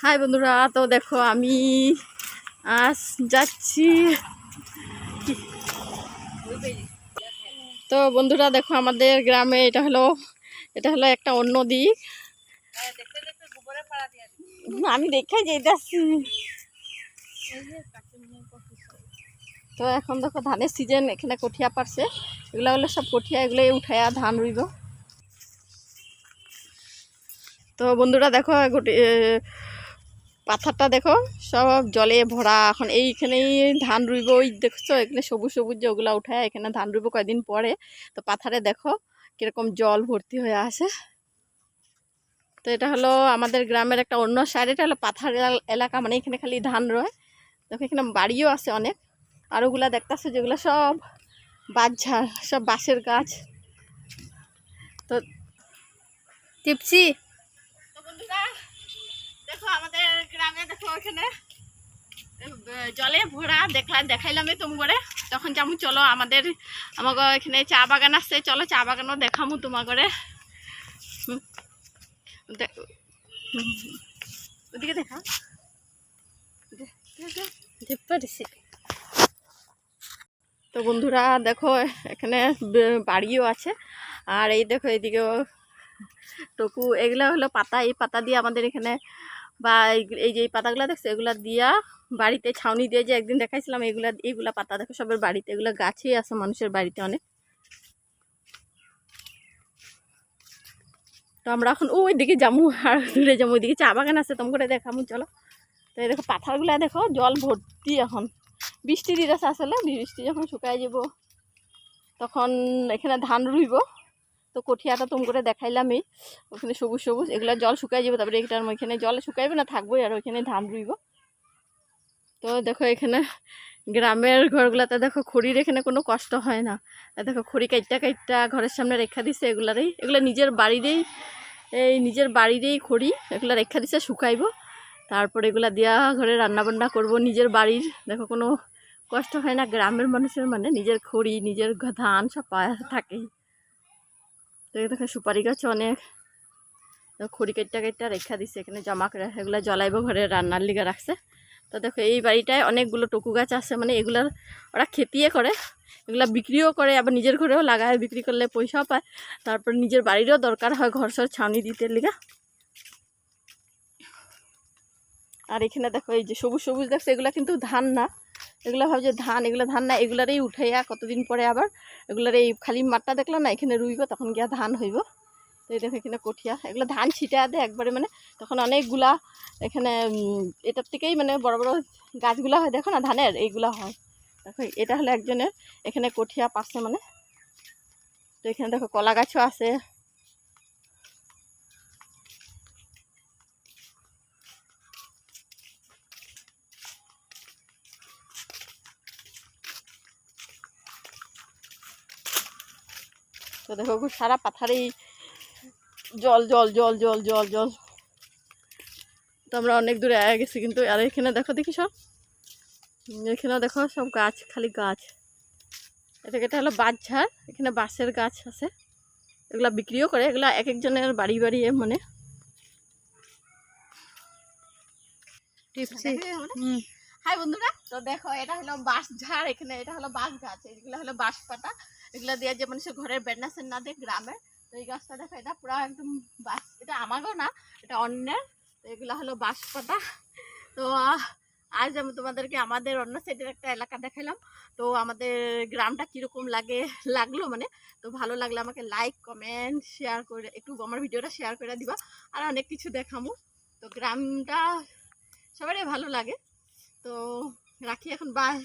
High বন্ধুরা, তো দেখো আমি আজ যাচ্ছি। তো বন্ধুরা, দেখো আমাদের গ্রামে এটা হলো এটা হলো একটা অন্য দিক। আমি দেখে যেতে আসছি তো এখন দেখো ধানের সিজন এখানে কঠিয়া পারছে এগুলো হলো সব কঠিয়া এগুলো উঠায়া ধান রুইব। তো বন্ধুরা, দেখো পাথারটা দেখো, সব জলে ভরা। এখন এইখানেই ধান রুইব, ওই দেখছ? এখানে সবুজ সবুজ যে ওগুলো উঠায়, এখানে ধান রুইব কয়দিন পরে। তো পাথারে দেখো কীরকম জল ভর্তি হয়ে আসে। তো এটা হলো আমাদের গ্রামের একটা অন্য সাইড, এটা হলো পাথার এলাকা মানে এখানে খালি ধান রয়। দেখো এখানে বাড়িও আছে অনেক। আর ওগুলা দেখতেছো যেগুলো সব বাঁশঝাড় সব বাঁশের গাছ। তো বন্ধুরা দেখো আমাদের গ্রামে, দেখো জলে ভরা দেখলাম দেখাইলামই করে তখন যেমন চলো আমাদের আমাকে এখানে চা বাগান আসছে চলো চা বাগানও দেখামু। দে- হুম। ওদিকে দেখা? তো বন্ধুরা, দেখো এখানে বাড়িও আছে আর এই দেখো এইদিকেও টকু, এগুলা হলো পাতা। এই পাতা দিয়ে আমাদের এখানে বা এই- যে এই পাতাগুলো দেখছ, এগুলা দিয়া বাড়িতে ছাউনি দিয়ে যে একদিন দেখাইছিলাম, এগুলা এইগুলা পাতা দেখো সবের বাড়িতে। এগুলো গাছেই আছে মানুষের বাড়িতে অনেক। তো আমরা এখন ওই দিকে যামু, আর দূরে যাব ওইদিকে চা বাগান আছে তোম করে দেখামু, চলো। তো এই দেখো পাথরগুলা দেখো, জল ভর্তি এখন। বৃষ্টি দিতেছে আসলে, বৃষ্টি যখন শুকায় যাব, তখন এখানে ধান রুইব। তো কঠিয়াটা তুম করে দেখাইলামই। ওখানে সবুজ সবুজ, এগুলো জল শুকাই যাবে, তারপরে এটার ওইখানে জল শুকাইবে না, থাকবোই, আর ওইখানে ধান রুইব। তো দেখো এখানে গ্রামের ঘরগুলাতে দেখো খড়ির এখানে কোনো কষ্ট হয় না। দেখো খড়ি কাইটটা কাইটটা ঘরের সামনে রেখা দিছে এগুলারই। এগুলো নিজের বাড়িরেই, এই নিজের বাড়িরেই খড়ি, এগুলো রেখা দিছে, শুকাইব। তারপর এগুলা দিয়া ঘরে রান্না বান্না করব, নিজের বাড়ির। দেখো কোনো কষ্ট হয় না, গ্রামের মানুষের মানে নিজের খড়ি, নিজের ধান, সব থাকেই দেখো সুপারি গাছ অনেক। খড়ি কেটটা কেটটা রেখা দিছে, এখানে জমা এগুলা জ্বলাইব, ঘরে রান্নার লিগে রাখছে। তো দেখো এই বাড়িটায় অনেকগুলো টকু গাছ আছে মানে এগুলার ওরা খেতিয়ে করে, এগুলা বিক্রিও করে, আবার নিজের ঘরেও লাগায়, বিক্রি করলে পয়সাও পায়। তারপর নিজের বাড়িরও দরকার হয় ঘর সর ছাউনি দিতে লিগা। আর এখানে দেখো এই যে সবুজ সবুজ দেখছে এগুলা কিন্তু ধান না। এগুলো ভাবছে, ধান, এগুলো ধান না, এগুলারই উঠাইয়া কতদিন পরে আবার এগুলার এই খালি মাঠটা দেখলাম না, এখানে রুইব, তখন গিয়া ধান হইব। তো এই দেখো এখানে কঠিয়া, এগুলো ধান ছিটা দেয় একবারে মানে তখন অনেকগুলা এখানে এটার থেকেই মানে বড় বড় গাছগুলা হয়, দেখো না, ধানের এইগুলা হয়। দেখো, এটা হলো একজনের, এখানে কঠিয়া পাশে মানে। তো এখানে দেখো কলা গাছও আছে। তো দেখো খুব সারা পাথারেই জল জল জল জল জল জল। তো আমরা অনেক দূরে আয়া গেছি কিন্তু আর এখানে দেখো দেখি সব। এখানে দেখো সব গাছ খালি গাছ। এটা এটা হলো বাঁশঝাড় এখানে বাঁশের গাছ আছে। এগুলা বিক্রিও করে এগুলা এক একজনের বাড়ি বাড়ি এ মানে। টিপসি। হুম। হাই বন্ধুরা, তো দেখো, এটা হলো বাঁশ ঝাড় এখানে এটা হলো বাঁশ গাছ এগুলো হলো বাঁশ পাতা এগুলো দিয়ে যে মানুষের ঘরের বেডনা সেন্না দেয় গ্রামে তো এই গাছটা দেখো, এটা পুরো একদম বাঁশ, এটা আমারও না, এটা অন্যের, তো এগুলো হলো বাঁশ পাতা তো, আজ আমি তোমাদেরকে আমাদের অন্য সাইডের একটা এলাকা দেখালাম। তো আমাদের গ্রামটা কীরকম লাগে, লাগল মানে তো ভালো লাগলে আমাকে লাইক কমেন্ট শেয়ার করে, একটু আমার ভিডিওটা শেয়ার করে দিবা, আর অনেক কিছু দেখামো। তো গ্রামটা সবারই ভালো লাগে। তো রাখি এখন বাই